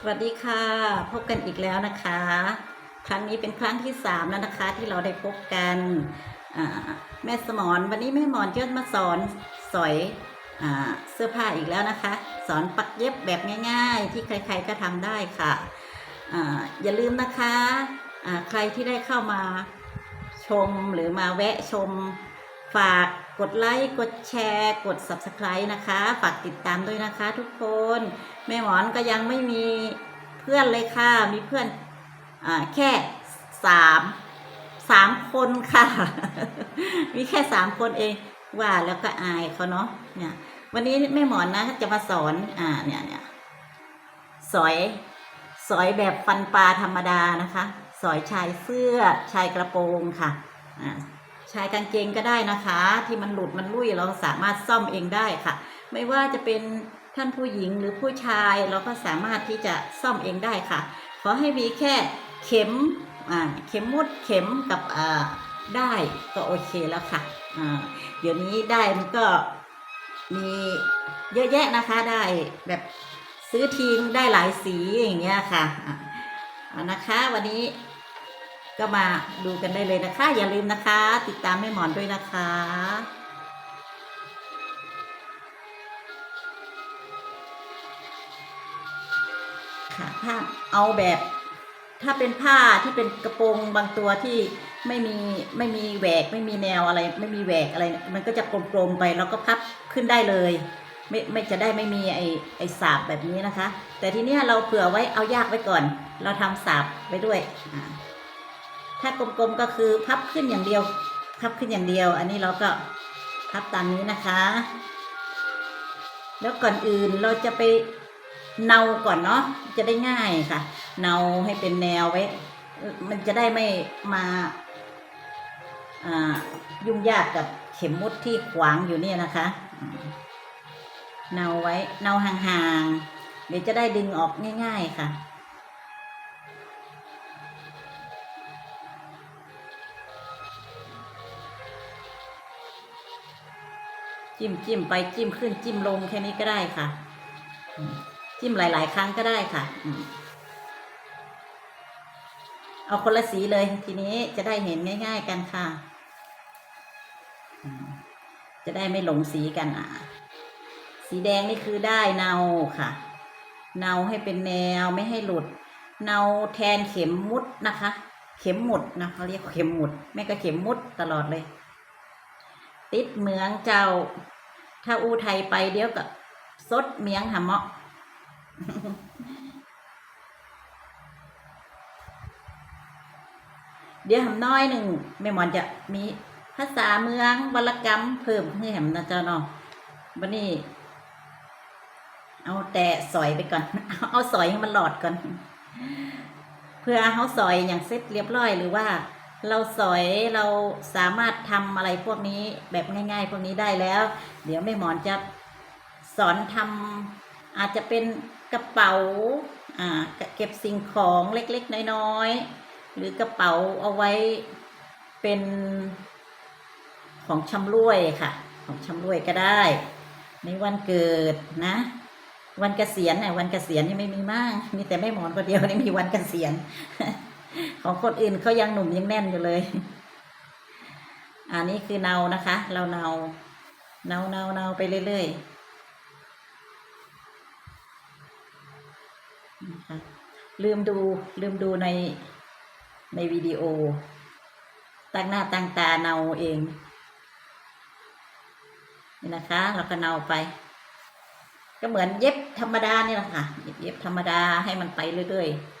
สวัสดีค่ะ พบกันอีกแล้วนะคะ ครั้งนี้เป็นครั้งที่สามแล้วนะคะ ที่เราได้พบกันแม่สมอนวันนี้แม่หมอนจะมาสอนสอยอเสื้อผ้าอีกแล้วนะคะ สอนปักเย็บแบบง่าย ๆ ที่ใครๆก็ทำได้ค่ะออย่าลืมนะคะอ่าใครที่ได้เข้ามาชมหรือมาแวะชมฝาก กดไลค์กดแชร์ กด Subscribe นะคะฝากติดตามด้วยนะคะทุกคน แม่หมอนก็ยังไม่มีเพื่อนเลยค่ะ มีเพื่อนอาแค่สามสามคนค่ะ มีแค่สามคนเองว่าแล้วก็อายเขาเนาะเนี่ย วันนี้แม่หมอนนะจะมาสอนอ่าเนี่ยเนี่ยสอยสอยแบบฟันปลาธรรมดานะคะ สอยชายเสื้อชายกระโปรงค่ะอ่า ชายกางเกงก็ได้นะคะ ที่มันหลุดมันลุ่ยเราสามารถซ่อมเองได้ค่ะ ไม่ว่าจะเป็นท่านผู้หญิงหรือผู้ชายเราก็สามารถที่จะซ่อมเองได้ค่ะ ขอให้มีแค่เข็มเข็มมุดเข็มกับได้ก็โอเคแล้วค่ะเดี๋ยวนี้ได้มันก็มีเยอะแยะนะคะได้แบบซื้อทีงได้หลายสีอย่างเงี้ยค่ะนะคะวันนี้ ก็มาดูกันได้เลยนะคะ อย่าลืมนะคะ ติดตามแม่หมอนด้วยนะคะค่ะถ้าเอาแบบถ้าเป็นผ้าที่เป็นกระโปรงบางตัวที่ไม่มีไม่มีแหวกไม่มีแนวอะไร ไม่มีแหวกอะไร มันก็จะกลมๆไปแล้วก็พับขึ้นได้เลย ไม่ไม่จะได้ไม่มีไอไอสาบแบบนี้นะคะ แต่ทีเนี้ยเราเผื่อไว้เอายากไว้ก่อน เราทำสาบไว้ด้วยอ่า ถ้ากลมๆก็คือพับขึ้นอย่างเดียว พับขึ้นอย่างเดียว อันนี้เราก็พับตามนี้นะคะ แล้วก่อนอื่นเราจะไปเนาก่อนเนาะจะได้ง่ายค่ะ เนาให้เป็นแนวไว้ มันจะได้ไม่มาอายุ่งยากกับเข็มมุดที่ขวางอยู่เนี่ยนะคะเนาไว้เนาห่างๆเดี๋ยวจะได้ดึงออกง่าย ๆค่ะ จิ้มจิ้มไปจิ้มขึ้นจิ้มลงแค่นี้ก็ได้ค่ะ จิ้มหลาย ๆ ครั้งก็ได้ค่ะเอาคนละสีเลยทีนี้จะได้เห็นง่าย ๆ กันค่ะ จะได้ไม่หลงสีกันอะ สีแดงนี่คือได้เนาค่ะ เนาให้เป็นแนวไม่ให้หลุด เนาแทนเข็มมุดนะคะ เข็มหมุดนะเขาเรียกเข็มหมุดแม่ก็เข็มมุดตลอดเลย ติดเหมืองเจ้า ถ้าอูไทยไปเดี๋ยวกับซดเมียงหำเมาะเดี๋ยวหำน้อยหนึ่งแม่หมอนจะมีภาษาเมืองวรรณกรรมเพิ่มให้หมนะเจ้าเนาะวันนี้ เอาแต่สอยไปก่อน เอาสอยให้มันหลอดก่อน เพื่อเขาสอยอย่างเสร็จเรียบร้อยหรือว่า เราสอยเราสามารถทำอะไรพวกนี้แบบง่าย ๆ พวกนี้ได้แล้ว เดี๋ยวแม่หมอนจะสอนทำอาจจะเป็นกระเป๋าอ่าเก็บสิ่งของเล็กๆ น้อยๆ หรือกระเป๋าเอาไว้เป็นของชำร่วยค่ะ ของชำร่วยก็ได้ ในวันเกิดนะ วันเกษียณเนี่ยวันเกษียณนี่ไม่มีมาก มีแต่แม่หมอนคนเดียวนี่มีวันเกษียณ ของคนอื่นเขายังหนุ่มยังแน่นอยู่เลย อันนี้คือเนานะคะ เราเนาเนาเนาเนาไปเรื่อยๆนะคะลืมดูลืมดูในในวิดีโอ ตั้งหน้าตั้งตาเนาเองนี่นะคะ เราก็เนาไป ก็เหมือนเย็บธรรมดานี่แหละค่ะ เย็บเย็บธรรมดาให้มันไปเรื่อยๆ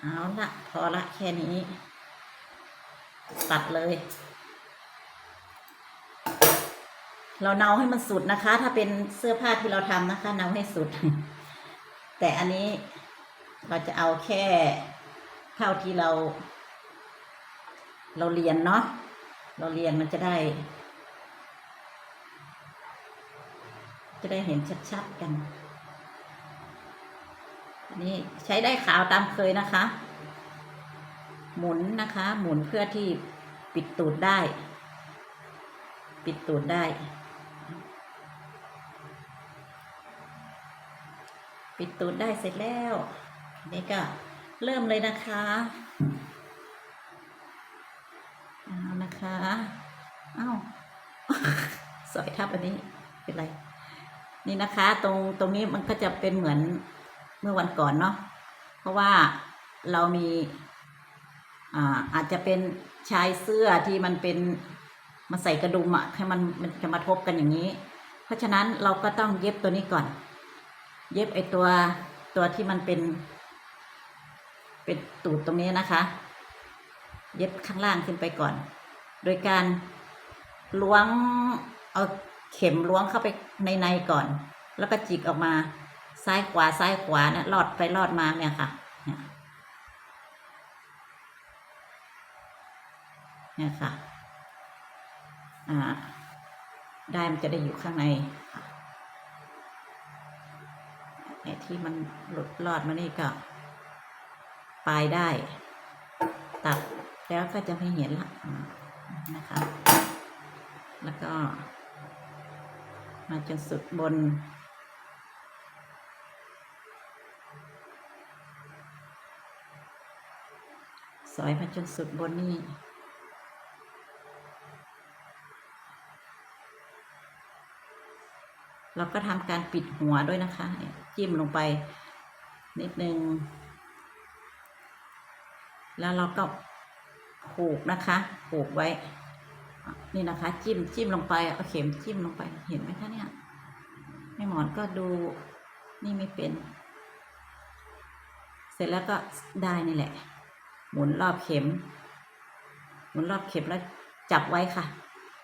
เอาละพอละแค่นี้ ตัดเลย เราเนาให้มันสุดนะคะ ถ้าเป็นเสื้อผ้าที่เราทำนะคะเนาให้สุด แต่อันนี้เราจะเอาแค่เท่าที่เรา เราเรียนเนาะเราเรียนมันจะได้ จะได้เห็นชัดๆกัน นนี้ใช้ได้ขาวตามเคยนะคะ หมุนนะคะ หมุนเพื่อที่ปิดตูดได้ ปิดตูดได้ ปิดตูดได้เสร็จแล้วนี่ก็เริ่มเลยนะคะเอานะคะเอ้าสอยทับอันนี้เป็นไร นี่นะคะ ตรงตรงนี้มันก็จะเป็นเหมือน มื่อวันก่อนเนาะเพราะว่าเรามีอาอาจจะเป็นชายเสื้อที่มันเป็นมาใส่กระดุมอะให้มันมันจะมาทบกันอย่างนี้ เพราะฉะนั้นเราก็ต้องเย็บตัวนี้ก่อน เย็บไอตัวตัวที่มันเป็น เป็นตูดตรงนี้นะคะ เย็บข้างล่างขึ้นไปก่อน โดยการล้วงเอาเข็มล้วงเข้าไปในในก่อน แล้วก็จิกออกมา ซ้ายขวาซ้ายขวาเนี่ยลอดไปลอดมาเนี่ยค่ะเนี่ยค่ะ อ่า ได้มันจะได้อยู่ข้างในไอ้ที่มันหลุดลอดมานี่ก็ปลายได้ ตัดแล้วก็จะไม่เห็นละนะคะ แล้วก็ มาจนสุดบน สอยมาจนสุดบนนี่เราก็ทำการปิดหัวด้วยนะคะ จิ้มลงไปนิดนึง แล้วเราก็ผูกนะคะผูกไว้ นี่นะคะ จิ้มจิ้มลงไปเอาเข็มจิ้มลงไปเห็นไหมคะเนี่ยแม่หมอนก็ดูนี่ไม่เป็น เสร็จแล้วก็ได้นี่แหละ หมุนรอบเข็ม หมุนรอบเข็มแล้วจับไว้ค่ะ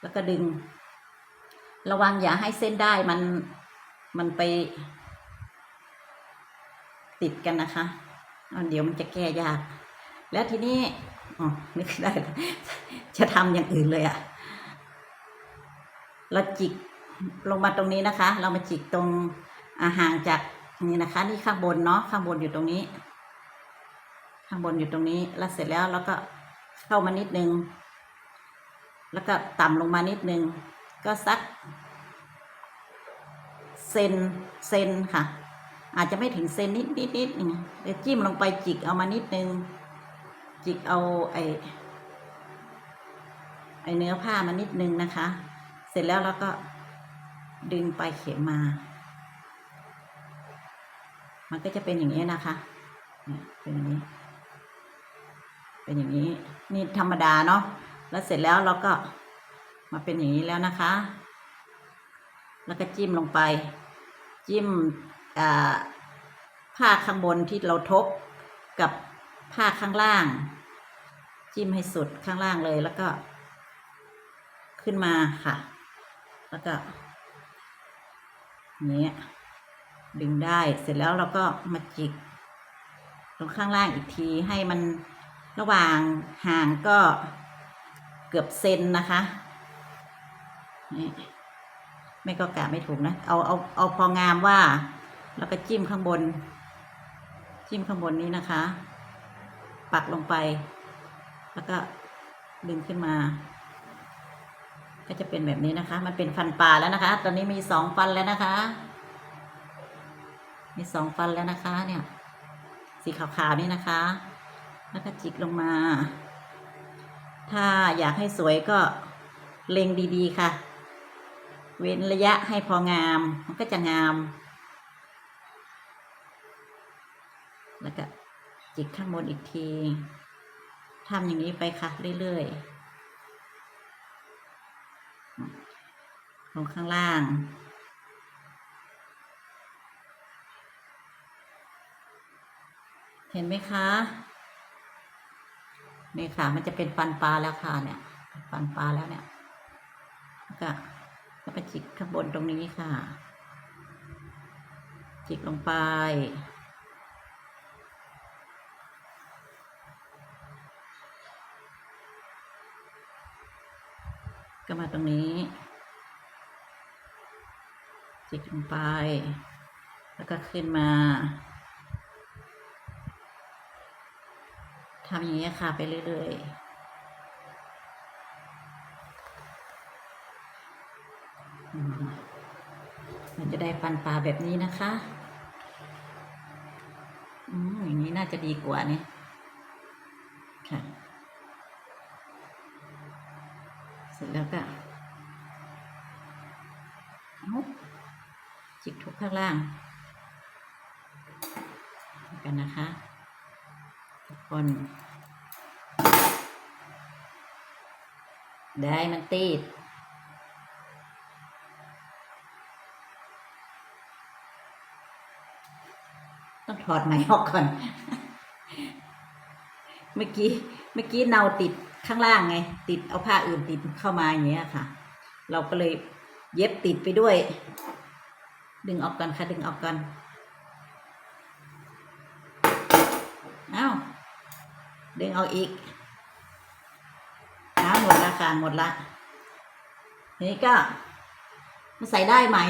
แล้วก็ดึง ระวังอย่าให้เส้นได้มันมันไป ติดกันนะคะเดี๋ยวมันจะแก้ยาก แล้วทีนี้อ๋อนึกได้แล้วจะทำอย่างอื่นเลยอะเราจิกลงมาตรงนี้นะคะ เรามาจิกตรงห่างจากนี่นะคะ นี่ข้างบนเนาะข้างบนอยู่ตรงนี้ ข้างบนอยู่ตรงนี้แล้วเสร็จแล้วเราก็เข้ามานิดนึง แล้วก็ต่ำลงมานิดนึง ก็สักเซนเซนค่ะ อาจจะไม่ถึงเซนนิดนิดนิดนึงเดี๋ยวจิ้มลงไปจิกเอามานิดนึง จิกเอาไอไอเนื้อผ้ามานิดนึงนะคะ เสร็จแล้วเราก็ดึงไปเข็มมา มันก็จะเป็นอย่างนี้นะคะ เป็นอย่างนี้ เป็นอย่างนี้นี่ธรรมดาเนาะแล้วเสร็จแล้วเราก็มาเป็นอย่างนี้แล้วนะคะ แล้วก็จิ้มลงไป จิ้มผ้าข้างบนที่เราทบกับผ้าข้างล่าง จิ้มให้สุดข้างล่างเลยแล้วก็ ขึ้นมาค่ะ แล้วก็อย่างเนี้ยดึงได้เสร็จแล้วเราก็มาจิก ตรงข้างล่างอีกทีให้มัน ระหว่างห่างก็เกือบเซนนะคะนี่ไม่ก็กะไม่ถูกนะ เอาเอาเอาพองามว่า แล้วก็จิ้มข้างบน จิ้มข้างบนนี้นะคะ ปักลงไป แล้วก็ดึงขึ้นมา ก็จะเป็นแบบนี้นะคะ มันเป็นฟันปลาแล้วนะคะ ตอนนี้มีสองฟันแล้วนะคะ มีสองฟันแล้วนะคะ เนี่ย สีขาวๆนี่นะคะ แล้วก็จิกลงมา ถ้าอยากให้สวยก็เล็งดีๆค่ะ เว้นระยะให้พองาม มันก็จะงาม แล้วก็จิกข้างบนอีกทีทำอย่างนี้ไปค่ะเรื่อยๆ ลงข้างล่างเห็นไหมคะ นี่ค่ะ มันจะเป็นฟันปลาแล้วค่ะเนี่ย ฟันปลาแล้วเนี่ยแล้วก็แล้วก็จิกข้างบนตรงนี้ค่ะ จิกลงไป ก็มาตรงนี้ จิกลงไป แล้วก็ขึ้นมา ทำอย่างนี้ค่ะไปเรื่อยๆมันจะได้ฟันปลาแบบนี้นะคะ อืมอย่างนี้น่าจะดีกว่านี่ค่ะ เสร็จแล้วก็จิกทุกข้างล่าง กันนะคะ คนได้มันติด ต้องถอดไหมออกก่อน เมื่อกี้ เมื่อกี้เนาติดข้างล่างไง ติดเอาผ้าอื่นติดเข้ามาอย่างเงี้ยค่ะ เราก็เลยเย็บติดไปด้วย ดึงออกก่อนค่ะ ดึงออกก่อนเอา ดึงเอาอีกอ้าหมดละค่ะหมดละทีนี้ก็มาใส่ได้ไหม่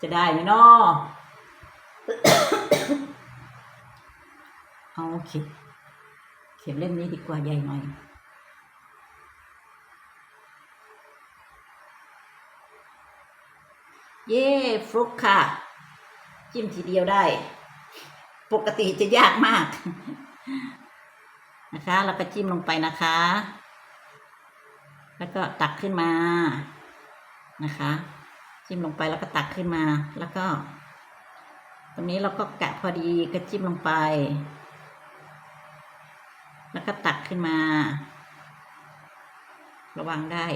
จะได้ไหมนาะเอาเข็มเข็มเล่มนี้ดีกว่าใหญ่หน่อยเย้ฟลุกค่ะ จิ้มทีเดียวได้ ปกติจะยากมาก นะคะแล้วก็จิ้มลงไปนะคะ แล้วก็ตักขึ้นมานะคะ จิ้มลงไปแล้วก็ตักขึ้นมาแล้วก็ ตรงนี้เราก็กะพอดีก็จิ้มลงไป แล้วก็ตักขึ้นมา ระวังได้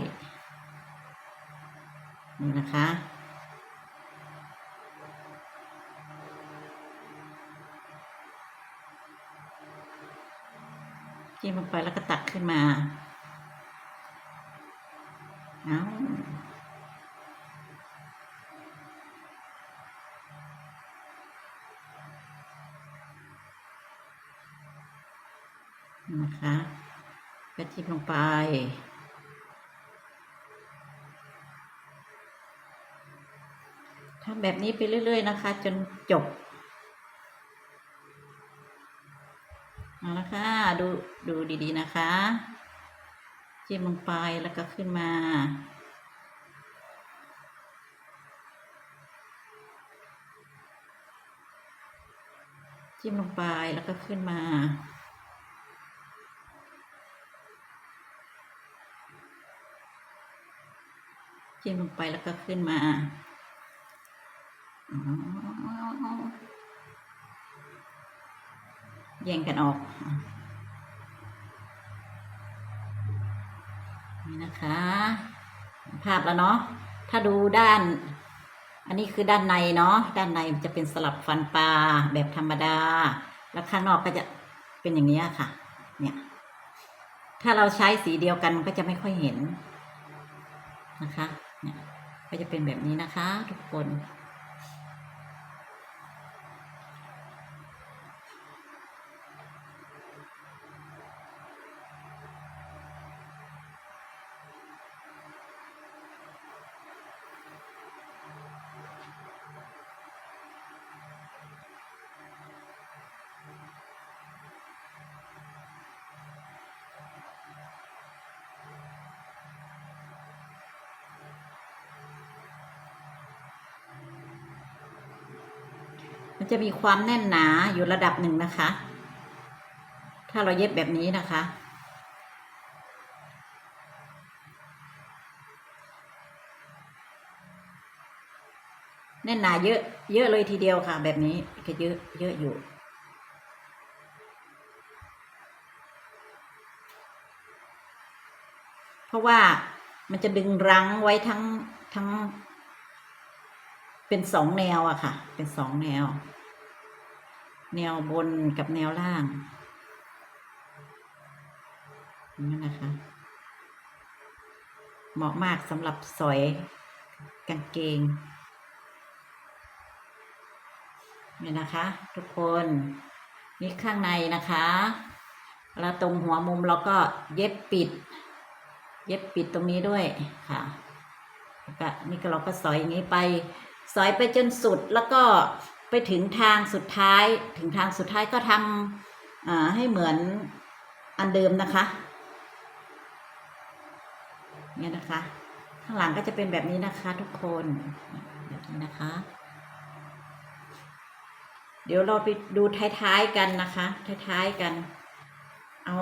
นี่นะคะ จิ้มลงไปแล้วก็ตักขึ้นมาเอานะคะก็จิ้มลงไปทำแบบนี้ไปเรื่อย ๆ นะคะ จนจบ เอาละค่ะ ดูดูดีๆนะคะ จิ้มลงไปแล้วก็ขึ้นมา จิ้มลงไปแล้วก็ขึ้นมาจิ้มลงไปแล้วก็ขึ้นมาแย่งกันออกนะคะ ภาพแล้วเนาะ ถ้าดูด้าน อันนี้คือด้านในเนาะ ด้านในจะเป็นสลับฟันปลาแบบธรรมดา แล้วข้างนอกก็จะเป็นอย่างนี้ค่ะ เนี่ย ถ้าเราใช้สีเดียวกันมันก็จะไม่ค่อยเห็นนะคะ เนี่ย ก็จะเป็นแบบนี้นะคะ ทุกคน มันจะมีความแน่นหนาอยู่ระดับหนึ่งนะคะ ถ้าเราเย็บแบบนี้นะคะ แน่นหนาเยอะเยอะเลยทีเดียวค่ะ แบบนี้ก็เยอะเยอะอยู่เพราะว่ามันจะดึงรั้งไว้ทั้งทั้ง เป็นสองแนวอะค่ะ เป็นสองแนว แนวบนกับแนวล่างนี่นะคะ เหมาะมากสำหรับสอยกางเกงนี่นะคะ ทุกคนนี่ข้างในนะคะแล้วตรงหัวมุมเราก็เย็บปิด เย็บปิดตรงนี้ด้วยค่ะก็นี่ก็เราก็สอยอย่างนี้ไป สอยไปจนสุดแล้วก็ ไปถึงทางสุดท้าย ถึงทางสุดท้ายก็ทำให้เหมือนอันเดิมนะคะ เนี่ยนะคะ ข้างหลังก็จะเป็นแบบนี้นะคะทุกคนแบบนี้นะคะ เดี๋ยวเราไปดูท้ายๆกันนะคะ ท้ายๆกัน เอา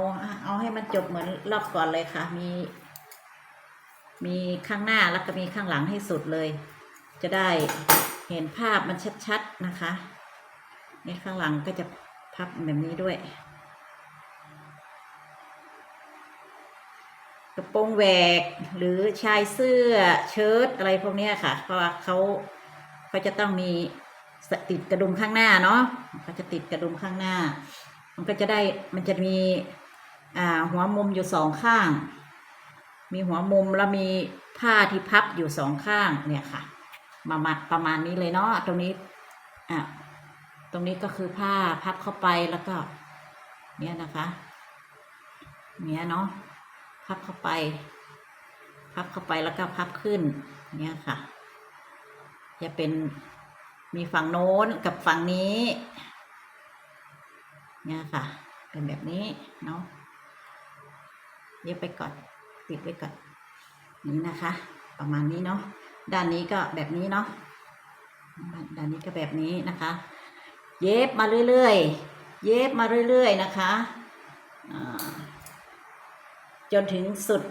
เอาให้มันจบเหมือนรอบก่อนเลยค่ะ มี มีข้างหน้าแล้วก็มีข้างหลังให้สุดเลย จะได้ เห็นภาพมันชัดๆนะคะนี่ข้างหลังก็จะพับแบบนี้ด้วย กระโปรงแหวกหรือชายเสื้อเชิ้ตอะไรพวกนี้ค่ะ เพราะว่าเขาเขาจะต้องมีติดกระดุมข้างหน้าเนาะเขาจะติดกระดุมข้างหน้า มันก็จะได้มันจะมีอ่าหัวมุมอยู่สองข้าง มีหัวมุมแล้วมีผ้าที่พับอยู่สองข้างเนี่ยค่ะ มามาประมาณนี้เลยเนาะตรงนี้อะตรงนี้ก็คือผ้าพับเข้าไปแล้วก็ เนี่ยนะคะเนี่ยเนาะพับเข้าไป พับเข้าไปแล้วก็พับขึ้น เนี่ยค่ะ จะเป็นมีฝั่งโน้นกับฝั่งนี้ เนี่ยค่ะ เป็นแบบนี้เนาะเย็บไปก่อนติดไว้ก่อนนี่นะคะ ประมาณนี้เนาะ ด้านนี้ก็แบบนี้เนาะด้านนี้ก็แบบนี้นะคะ เย็บมาเรื่อยๆ เย็บมาเรื่อยๆนะคะ จนถึงสุด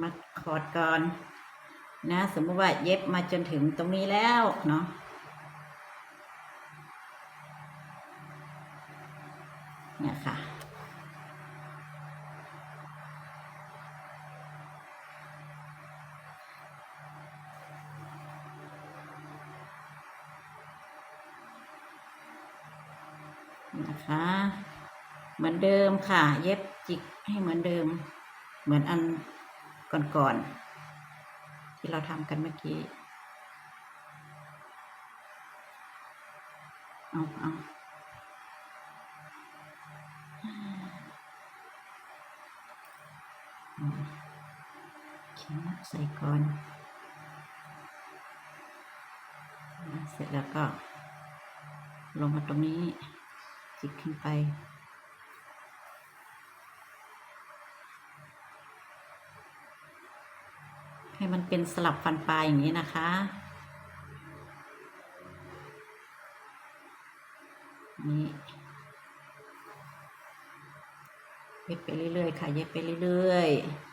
มัดคอร์ดก่อนนะ สมมติว่าเย็บมาจนถึงตรงนี้แล้วเนาะ เนี่ยค่ะ นะคะ เหมือนเดิมค่ะ เย็บจิกให้เหมือนเดิม เหมือนอันก่อนๆ ที่เราทำกันเมื่อกี้ เอาเอา ใส่ก่อนเสร็จแล้วก็ลงมาตรงนี้ จิกขึ้นไป ให้มันเป็นสลับฟันปลายอย่างนี้นะคะนี่เย็บไปเรื่อยๆค่ะ เย็บไปเรื่อยๆ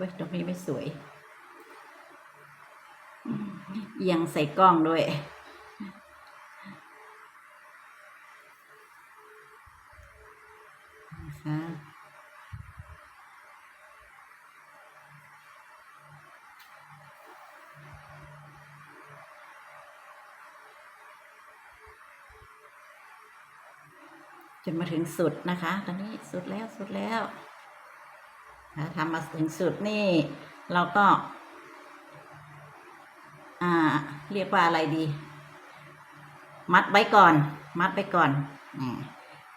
ว้ยตรงนี้ไม่สวยเอียงใส่กล้องด้วย นะคะจนมาถึงสุดนะคะ ตอนนี้สุดแล้วสุดแล้ว นะทำมาถึงสุดนี่เราก็ อ่า เรียกว่าอะไรดี มัดไว้ก่อน มัดไว้ก่อนนี่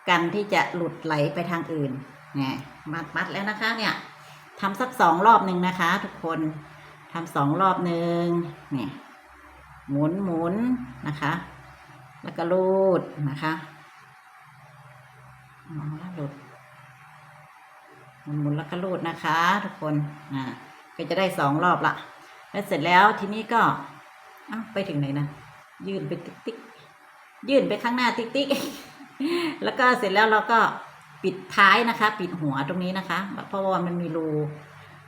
กันที่จะหลุดไหลไปทางอื่นนี่มัดมัดแล้วนะคะ เนี่ยทำสักสองรอบหนึ่งนะคะ ทุกคนทำสองรอบหนึ่งนี่หมุนหมุนนะคะ แล้วก็ลูดนะคะหลุด หมุนหมุนแล้วก็ลูดนะคะ ทุกคนอ่าก็จะได้สองรอบละแล้วเสร็จแล้วทีนี้ก็อ้าไปถึงไหนนะยื่นไปติ๊กติ๊กยื่นไปข้างหน้าติ๊กติ๊กแล้วก็เสร็จแล้วเราก็ปิดท้ายนะคะ ปิดหัวตรงนี้นะคะเพราะว่ามันมีรู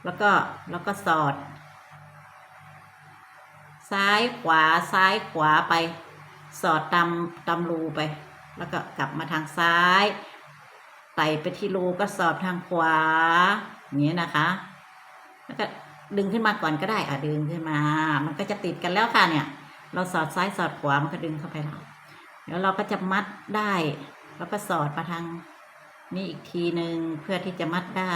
แล้วก็แล้วก็สอด ซ้ายขวาซ้ายขวาไป สอดตามตามรูไป แล้วก็กลับมาทางซ้าย ไต่ไปที่รูก็สอดทางขวาอย่างนี้นะคะ แล้วก็ดึงขึ้นมาก่อนก็ได้อะดึงขึ้นมา มันก็จะติดกันแล้วค่ะเนี่ย เราสอดซ้ายสอดขวามันก็ดึงเข้าไปแล้วเดี๋ยวเราก็จะมัดได้ แล้วก็สอดมาทางนี้อีกทีหนึ่งเพื่อที่จะมัดได้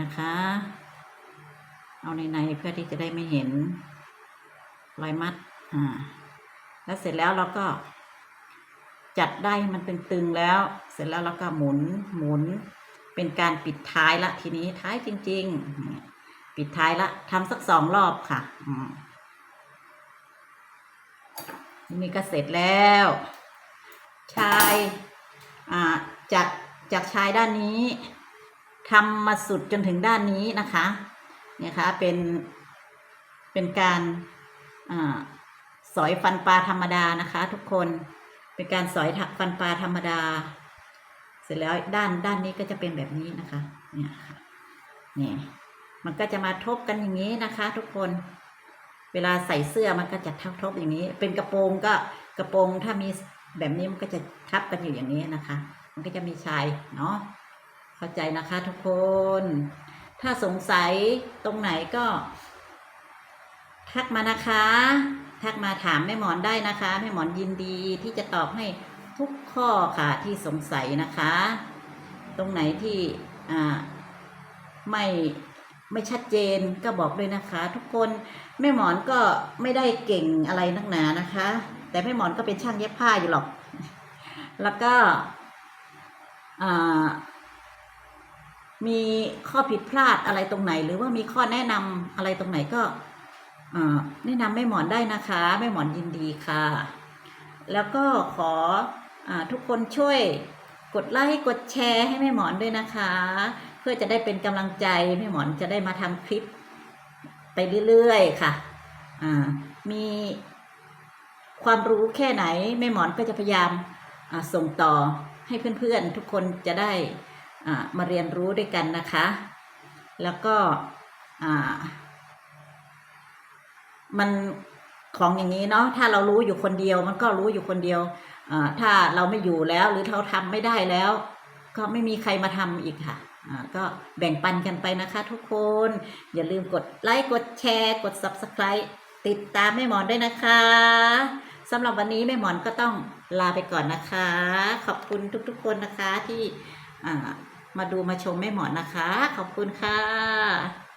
นะคะ เอาในในเพื่อที่จะได้ไม่เห็นรอยมัด อ่า แล้วเสร็จแล้วเราก็จัดได้ให้มันตึงแล้ว เสร็จแล้วเราก็หมุนหมุนเป็นการปิดท้ายละทีนี้ท้ายจริง ๆ ปิดท้ายละทำสักสองรอบค่ะอืมทีนี่ก็เสร็จแล้ว ชายอ่าจากจากชายด้านนี้ทำมาสุดจนถึงด้านนี้นะคะ นี่ยค่ะเป็นเป็นการอสอยฟันปลาธรรมดานะคะ ทุกคนเป็นการสอยฟันปลาธรรมดา เสร็จแล้วด้านด้านนี้ก็จะเป็นแบบนี้นะคะเนี่ยค่ะนี่มันก็จะมาทบกันอย่างนี้นะคะ ทุกคนเวลาใส่เสื้อมันก็จะทับทบอย่างนี้ เป็นกระโปรงก็กระโปรงถ้ามีแบบนี้มันก็จะทับกันอยู่อย่างนี้นะคะ มันก็จะมีชายเนาะเข้าใจนะคะ ทุกคน ถ้าสงสัยตรงไหนก็ ทักมานะคะ ทักมาถามแม่หมอนได้นะคะแม่หมอนยินดีที่จะตอบให้ทุกข้อค่ะที่สงสัยนะคะ ตรงไหนที่อ่าไม่ไม่ชัดเจนก็บอกด้วยนะคะ ทุกคนแม่หมอนก็ไม่ได้เก่งอะไรนักหนานะคะ แต่แม่หมอนก็เป็นช่างเย็บผ้าอยู่หรอก แล้วก็อ่า มีข้อผิดพลาดอะไรตรงไหน หรือว่ามีข้อแนะนำอะไรตรงไหนก็แนะนำแม่หมอนได้นะคะแม่หมอนยินดีค่ะ แล้วก็ขออทุกคนช่วยกดไลค์กดแชร์ให้แม่หมอนด้วยนะคะ เพื่อจะได้เป็นกำลังใจแม่หมอนจะได้มาทำคลิปไปเรื่อยๆค่ะมีความรู้แค่ไหนแม่หมอนก็จะพยายามส่งต่อให้เพื่อนๆทุกคนจะได้ มาเรียนรู้ด้วยกันนะคะ แล้วก็มันของอย่างนี้เนาะถ้าเรารู้อยู่คนเดียว มันก็รู้อยู่คนเดียวถ้าเราไม่อยู่แล้วหรือเราทำไม่ได้แล้ว ก็ไม่มีใครมาทำอีกค่ะก็แบ่งปันกันไปนะคะทุกคน อย่าลืมกดไลค์กดแชร์กด subscribe ติดตามแม่หมอนด้วยนะคะสำหรับวันนี้แม่หมอนก็ต้องลาไปก่อนนะคะ ขอบคุณทุกๆคนนะคะที่ มาดูมาชมแม่หมอนนะคะ ขอบคุณค่ะ